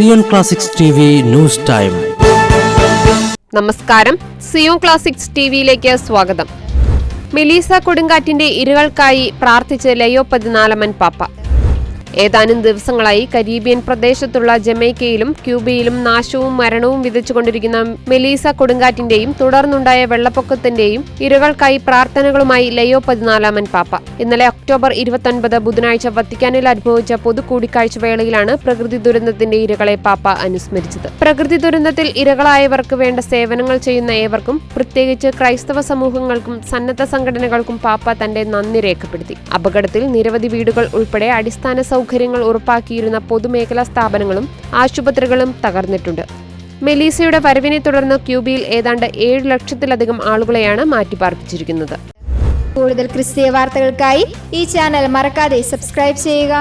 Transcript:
Zion classics T news time. നമസ്കാരം. Zion classics ടിവിയിലേക്ക് സ്വാഗതം. മെലീസ കൊടുങ്കാറ്റിന്റെ ഇരകൾക്കായി പ്രാർത്ഥിച്ച് ലയോ പതിനാലമൻ പാപ്പ. ഏതാനും ദിവസങ്ങളായി കരീബിയൻ പ്രദേശത്തുള്ള ജമൈക്കയിലും ക്യൂബയിലും നാശവും മരണവും വിതച്ചുകൊണ്ടിരിക്കുന്ന മെലീസ കൊടുങ്കാറ്റിന്റെയും തുടർന്നുണ്ടായ വെള്ളപ്പൊക്കത്തിന്റെയും ഇരകൾക്കായി പ്രാർത്ഥനകളുമായി ലയോ പതിനാലാമൻ പാപ്പ. ഇന്നലെ ഒക്ടോബർ ഇരുപത്തൊൻപത് ബുധനാഴ്ച വത്തിക്കാനിൽ അനുഭവിച്ച പൊതു കൂടിക്കാഴ്ച വേളയിലാണ് പ്രകൃതി ദുരന്തത്തിന്റെ ഇരകളെ പാപ്പ അനുസ്മരിച്ചത്. പ്രകൃതി ദുരന്തത്തിൽ ഇരകളായവർക്ക് വേണ്ട സേവനങ്ങൾ ചെയ്യുന്ന ഏവർക്കും പ്രത്യേകിച്ച് ക്രൈസ്തവ സമൂഹങ്ങൾക്കും സന്നദ്ധ സംഘടനകൾക്കും പാപ്പ തന്റെ നന്ദി രേഖപ്പെടുത്തി. അപകടത്തിൽ നിരവധി വീടുകൾ ഉൾപ്പെടെ അടിസ്ഥാന സൗകര്യങ്ങൾ ഉറപ്പാക്കിയിരുന്ന പൊതുമേഖലാ സ്ഥാപനങ്ങളും ആശുപത്രികളും തകർന്നിട്ടുണ്ട്. മെലീസയുടെ വരവിനെ തുടർന്ന് ക്യൂബിയിൽ ഏതാണ്ട് ഏഴ് ലക്ഷത്തിലധികം ആളുകളെയാണ് മാറ്റിപ്പാർപ്പിച്ചിരിക്കുന്നത്. കൂടുതൽ ക്രിസ്തീയ വാർത്തകൾക്കായി ഈ ചാനൽ മറക്കാതെ സബ്സ്ക്രൈബ് ചെയ്യുക.